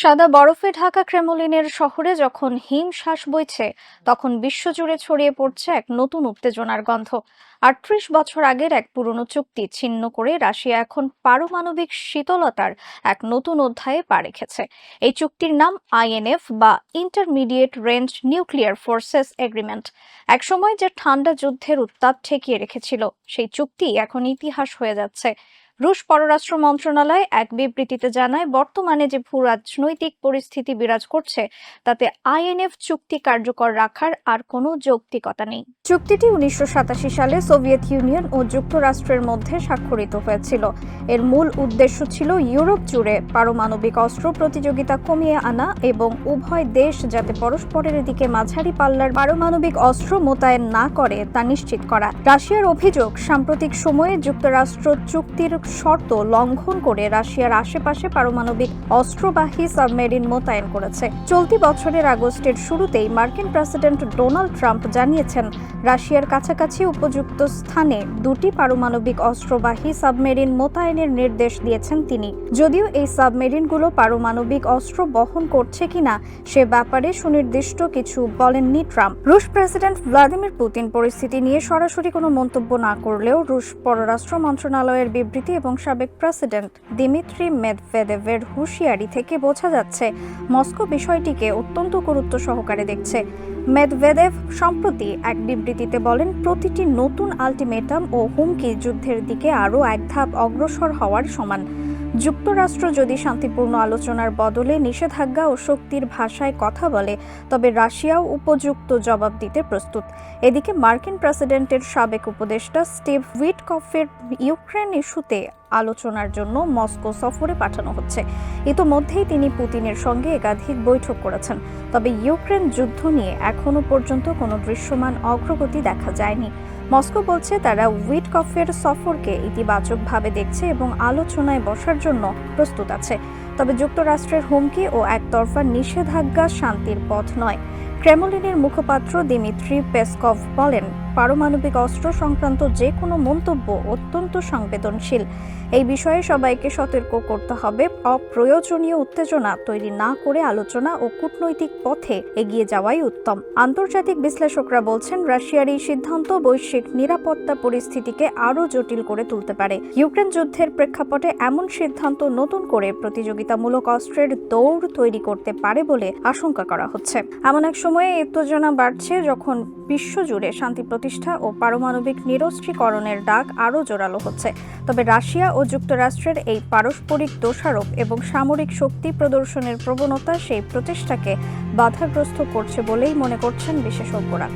সাদা বরফে ঢাকা ক্রেমলিনের শহরে যখন হিম শ্বাস বইছে, তখন বিশ্বজুড়ে ছড়িয়ে পড়ছে এক নতুন উত্তেজনার গন্ধ। আটত্রিশ বছর আগের এক পুরনো চুক্তি ছিন্ন করে রাশিয়া এখন পারমাণবিক শীতলতার এক নতুন অধ্যায়ে পা রেখেছে। এই চুক্তির নাম আইএনএফ বা intermediate range nuclear forces agreement একসময় যে ঠান্ডা যুদ্ধের উত্তাপ ঠেকিয়ে রেখেছিল, সেই চুক্তি এখন ইতিহাস হয়ে যাচ্ছে। রুশ পররাষ্ট্র মন্ত্রণালয় এক বিবৃতিতে জানায়, বর্তমানে যে ভূ রাজনৈতিক পরিস্থিতি বিরাজ করছে, তাতে আইএনএফ চুক্তি কার্যকর রাখার আর কোনো যৌক্তিকতা নেই। চুক্তিটি উনিশশো সাতাশি সালে সোভিয়েত ইউনিয়ন ও যুক্তরাষ্ট্রের মধ্যে স্বাক্ষরিত হয়েছিল। এর মূল উদ্দেশ্য ছিল ইউরোপ জুড়ে পারমাণবিক অস্ত্র প্রতিযোগিতা কমিয়ে আনা এবং উভয় দেশ যাতে পরস্পরের দিকে মাঝারি পাল্লার পারমাণবিক অস্ত্র মোতায়েন না করে তা নিশ্চিত করা। রাশিয়ার অভিযোগ, সাম্প্রতিক সময়ে যুক্তরাষ্ট্র চুক্তির শর্ত লঙ্ঘন করে রাশিয়ার আশেপাশে পারমাণবিক অস্ত্রবাহী সাবমেরিন মোতায়েন করেছে। চলতি বছরের আগস্টের শুরুতেই মার্কিন প্রেসিডেন্ট ডোনাল্ড ট্রাম্প জানিয়েছেন, রাশিয়ার কাছাকাছি উপযুক্ত স্থানে দুটি পারমাণবিক অস্ত্রবাহী সাবমেরিন মোতায়েনের নির্দেশ দিয়েছেন তিনি। যদিও এই সাবমেরিনগুলো পারমাণবিক অস্ত্র বহন করছে কিনা, সে ব্যাপারে সুনির্দিষ্ট কিছু বলেননি ট্রাম্প। রুশ প্রেসিডেন্ট ভ্লাদিমির পুতিন পরিস্থিতি নিয়ে সরাসরি কোনো মন্তব্য না করলেও রুশ পররাষ্ট্র মন্ত্রণালয়ের বিবৃতি এবং সাবেক প্রেসিডেন্ট দিমিত্রি মেদভেদেভের হুঁশিয়ারি থেকে বোঝা যাচ্ছে, মস্কো বিষয়টিকে অত্যন্ত গুরুত্ব সহকারে দেখছে। মেদভেদেভ সম্প্রতি এক বিবৃতিতে বলেন, প্রতিটি নতুন আলটিমেটাম ও হুমকি যুদ্ধের দিকে আরও এক ধাপ অগ্রসর হওয়ার সমান। যুক্তরাষ্ট্র যদি শান্তিপূর্ণ আলোচনার বদলে নিষেধাজ্ঞা ও শক্তির ভাষায় কথা বলে, তবে রাশিয়াও উপযুক্ত জবাব দিতে প্রস্তুত। এদিকে মার্কিন প্রেসিডেন্টের সাবেক উপদেষ্টা স্টিভ উইটকফের ইউক্রেন ইস্যুতে আলোচনার জন্য মস্কো সফরে পাঠানো হচ্ছে। ইতোমধ্যেই তিনি পুতিনের সঙ্গে একাধিক বৈঠক করেছেন। তবে ইউক্রেন যুদ্ধ নিয়ে এখনও পর্যন্ত কোনো দৃশ্যমান অগ্রগতি দেখা যায়নি। মস্কো বলছে তারা উইট কফের সফরকে ইতিবাচকভাবে দেখছে এবং আলোচনায় বসার জন্য প্রস্তুত আছে। তবে যুক্তরাষ্ট্রের হুমকি ও একতরফা নিষেধাজ্ঞা শান্তির পথ নয়। ক্রেমলিনের মুখপাত্র দিমিত্রি পেসকভ বলেন, পারমাণবিক অস্ত্র সংক্রান্ত যে কোনো মন্তব্য অত্যন্ত সংবেদনশীল। এই বিষয়ে সবাইকে সতর্ক করতে হবে। অপ্রয়োজনীয় উত্তেজনা তৈরি না করে আলোচনা ও কূটনৈতিক পথে এগিয়ে যাওয়াই উত্তম। আন্তর্জাতিক বিশ্লেষকরা বলছেন, রাশিয়ার এই সিদ্ধান্ত বৈশ্বিক নিরাপত্তা পরিস্থিতিকে আরও জটিল করে তুলতে পারে। ইউক্রেন যুদ্ধের প্রেক্ষাপটে এমন সিদ্ধান্ত নতুন করে প্রতিযোগিতামূলক অস্ত্রের দৌড় তৈরি করতে পারে বলে আশঙ্কা করা হচ্ছে। এমন এক সময়ে উত্তেজনা বাড়ছে যখন বিশ্বজুড়ে শান্তি প্রতিষ্ঠা ও পারমাণবিক নিরস্ত্রীকরণের ডাক আরও জোরালো হচ্ছে। তবে রাশিয়া ও যুক্তরাষ্ট্রের এই পারস্পরিক দোষারোপ এবং সামরিক শক্তি প্রদর্শনের প্রবণতা সেই প্রচেষ্টাকে বাধাগ্রস্ত করছে বলেই মনে করছেন বিশেষজ্ঞরা।